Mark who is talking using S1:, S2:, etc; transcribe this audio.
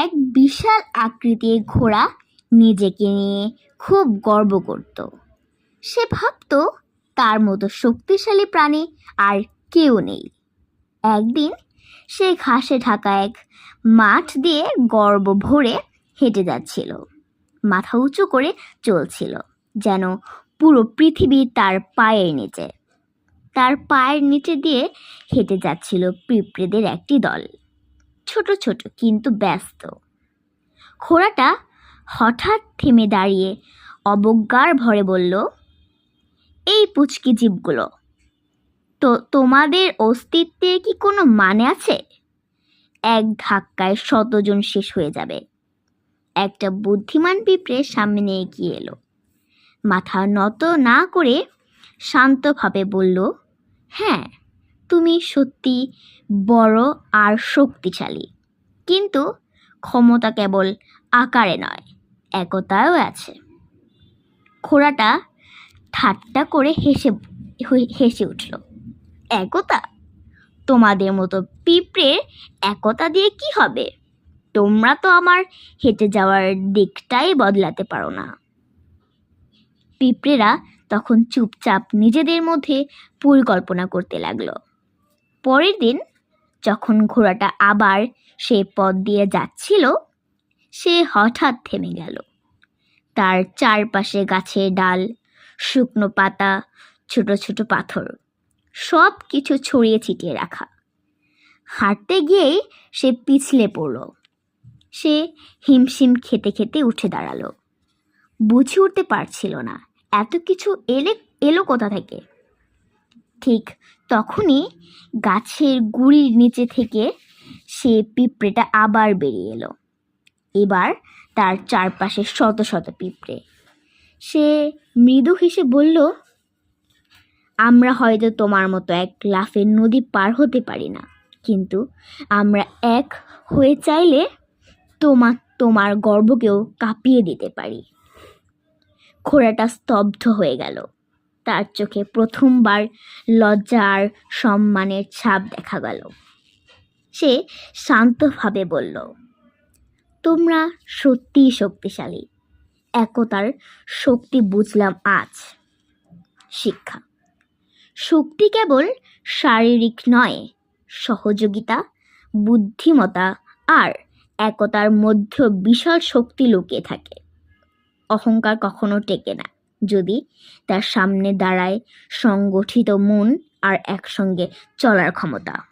S1: এক বিশাল আকৃতির ঘোড়া নিজেকে নিয়ে খুব গর্ব করত। সে ভাবতো তার মতো শক্তিশালী প্রাণী আর কেউ নেই। একদিন সে ঘাসে ঢাকা এক মাঠ দিয়ে গর্ব ভরে হেঁটে যাচ্ছিল। মাথা উঁচু করে চলছিল যেন পুরো পৃথিবী তার পায়ের নিচে। তার পায়ের নিচে দিয়ে হেঁটে যাচ্ছিল পিঁপড়েদের একটি দল। ছোট ছোট, কিন্তু ব্যস্ত। ঘোড়াটা হঠাৎ থেমে দাঁড়িয়ে অবজ্ঞার ভরে বলল, এই পুচকি জীবগুলো, তো তোমাদের অস্তিত্বের কি কোনো মানে আছে? এক ধাক্কায় শতজন শেষ হয়ে যাবে। একটা বুদ্ধিমান পিঁপড়ে সামনে এগিয়ে এলো। মাথা নত না করে শান্তভাবে বলল হ্যাঁ তুমি সত্যি বড় আর শক্তিশালী। কিন্তু ক্ষমতা কেবল আকারে নয়, একতায়ও আছে। ঘোড়াটা ঠাট্টা করে হেসে হেসে উঠল, একতা? তোমাদের মতো পিঁপড়ের একতা দিয়ে কি হবে? তোমরা তো আমার হেঁটে যাওয়ার দিকটাই বদলাতে পারো না। পিঁপড়েরা তখন চুপচাপ নিজেদের মধ্যে পরিকল্পনা করতে লাগল। পরের দিন যখন ঘোড়াটা আবার সেই পথ দিয়ে যাচ্ছিল, সে হঠাৎ থেমে গেল। তার চারপাশে গাছের ডাল, শুকনো পাতা, ছোট ছোট পাথর, সব কিছু ছড়িয়ে ছিটিয়ে রাখা। হাঁটতে গিয়েই সে পিছলে পড়ল। সে হিমশিম খেতে খেতে উঠে দাঁড়াল। বুঝে উঠতে পারছিল না, এত কিছু এলে, এলো কোথা থেকে? ঠিক তখনই গাছের গুড়ির নিচে থেকে সে পিঁপড়েটা আবার বেরিয়ে এলো। এবার তার চারপাশে শত শত পিঁপড়ে। সে মৃদু হেসে বলল, আমরা হয়তো তোমার মতো এক লাফের নদী পার হতে পারি না, কিন্তু আমরা এক হয়ে চাইলে তোমার তোমার গর্বকেও কাঁপিয়ে দিতে পারি। ঘোড়াটা স্তব্ধ হয়ে গেল। তার চোখে প্রথমবার লজ্জা আর সম্মানের ছাপ দেখা গেল। সে শান্তভাবে বলল, তোমরা সত্যিই শক্তিশালী। একতার শক্তি বুঝলাম আজ। শিক্ষা। শক্তি কেবল শারীরিক নয়, সহযোগিতা বুদ্ধিমতা আর একতার মধ্যে বিশাল শক্তি লুকিয়ে থাকে। অহংকার কখনো টেকে না। যদি তার সামনে দাঁড়ায় সংগঠিত মন আর একসঙ্গে চলার ক্ষমতা।